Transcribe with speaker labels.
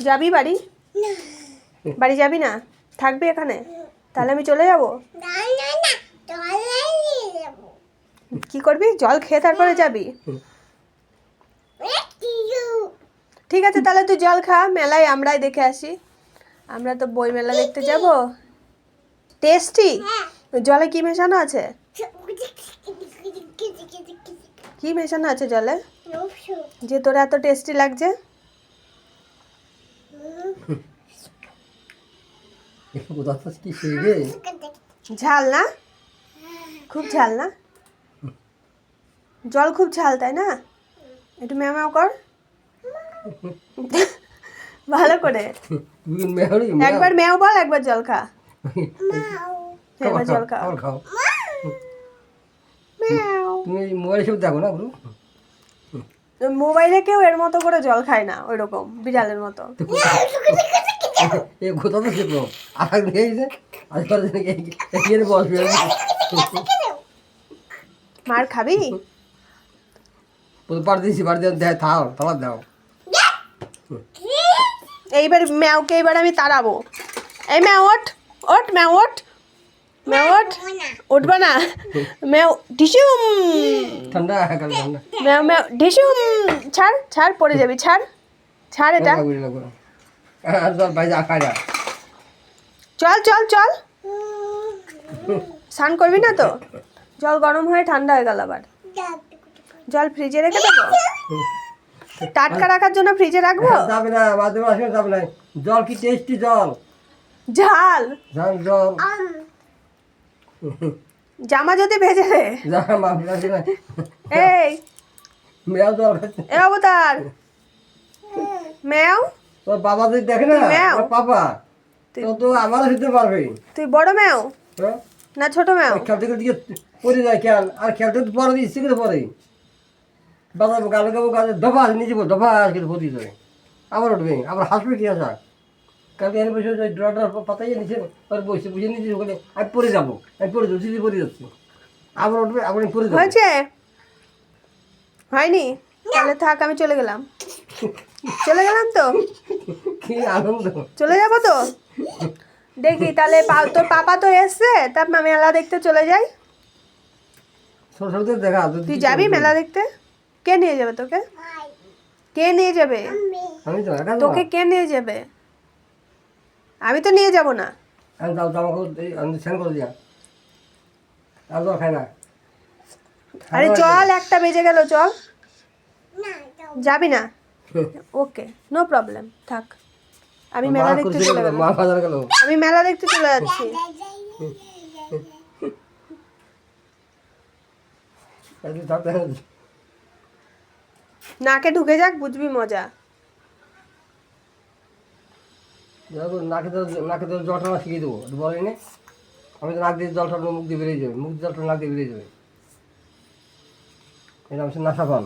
Speaker 1: যাবি বাড়ি? বাড়ি যাবি না? থাকবি এখানে? তাহলে আমি চলে যাব? কি করবি? জল খেয়ে তারপরে যাবি? ঠিক আছে তাহলে তুই জল খা মেলায় আমরাই দেখে আসি। আমরা তো বই মেলা দেখতে যাব? টেস্টি?
Speaker 2: হ্যাঁ।
Speaker 1: জলে কি মেশানো আছে? কি মেশানো আছে জলে? যে তোর এত টেস্টি লাগছে?
Speaker 3: কি শিখবে
Speaker 1: ঝাল না? খুব ঝাল না? জল খুব ঝাল তাই না? একটু ম্যাও কর। ভালো করে। একবার ম্যাও বল একবার জল খা। একবার জল খা
Speaker 3: খাও। তুমি মোবাইল সব দেখো না গুরু
Speaker 1: মোবাইলে কেউ এর মতো করে জল খায় না ওই রকম বিড়ালের মতো।
Speaker 3: তো শিখলো আর
Speaker 1: মার খাবি?
Speaker 3: দিয়েছি দিয়ে দেয় থাও তালা দাও
Speaker 1: এইবার ম্যাওকে এবার আমি তাড়াবো। এই ম্যাও ওঠ ওঠ ম্যাও ওঠ। ম্যাও ওঠ? উঠবা না। ম্যাও ঢিসুম
Speaker 3: ঠান্ডা কাল ঠান্ডা।
Speaker 1: ম্যাও ম্যাও ঢিসুম ছাড় ছাড় পড়ে যাবি ছাড়। ছাড় এটা।
Speaker 3: আর ভাই যা
Speaker 1: চল চল চল। স্নান করবি না তো? জল গরম হয়ে ঠান্ডা হয়ে গেল আবার। জল ফ্রিজে রেখে দেবো? টাটকা রাখার জন্য ফ্রিজে রাখব?
Speaker 3: যাবে না আসবে যাবে না। জল কি টেস্টি জল?
Speaker 1: ঝাল।
Speaker 3: ঝাল জল।
Speaker 1: জামা যদি ভেজে
Speaker 3: না।
Speaker 1: এই।
Speaker 3: মেয়াও খাচ্ছে
Speaker 1: এ অবতার। ম্যাও?
Speaker 3: তোর বাবা যদি দেখে না। তোর পাপা তো তো আমারও দিতে পারবে
Speaker 1: তুই বড় ম্যাও?
Speaker 3: হ্যাঁ?
Speaker 1: না ছোট ম্যাও?
Speaker 3: খেলতে খেলতে গিয়ে পড়ে যায় খেয়াল। আর খেলতে তো পরে দিচ্ছে কিন্তু পরে বাজার গালে গাবো গালে দফা আছে নিচে দফা কিন্তু পড়ে যাবে আবার উঠবে আবার হাসবে কি আসা কালকে এনে বসে ওই ড্রটার পাতাই নিচে ওর বসে বুঝে নিচে বলে আমি পড়ে যাব আমি পড়ে যাব সিধি পড়ে যাচ্ছি। আবার উঠবে আবার আমি পড়ে যাব।
Speaker 1: হয়েছে? হয়নি? তাহলে থাক আমি চলে গেলাম। চলে গেলাম তো?
Speaker 3: কি আনন্দ।
Speaker 1: চলে যাব তো? দেখি তাহলে তোর পাপা তো এসছে তার মেলা দেখতে চলে যাই।
Speaker 3: ছোট ছোটদের দেখা
Speaker 1: তুই যাবি মেলা দেখতে? কে নিয়ে যাবে তোকে? কে নিয়ে যাবে?
Speaker 3: তো
Speaker 1: তোকে কে নিয়ে যাবে? আমি তো নিয়ে যাব না।
Speaker 3: আমি আমি স্নান করে দিয়া। আর খাই না।
Speaker 1: আরে চল একটা বেজে গেল চল। যাবি না? ওকে নো প্রবলেম থাক। আমি মেলা দেখতে চলে গেলাম
Speaker 3: মা বাজার গেল।
Speaker 1: আমি মেলা দেখতে চলে যাচ্ছি। নাকে ঢুকে যাক বুঝবি মজা।
Speaker 3: দেখো নাকে নাকে জলটা না শিখিয়ে দেবো বলে নে। আমি তো নাক দিয়ে জলটা মুখ দিয়ে বেরিয়ে যাবে, মুখ জলটা নাক দিয়ে বেরিয়ে যাবে। এটা হচ্ছে নাসা পান।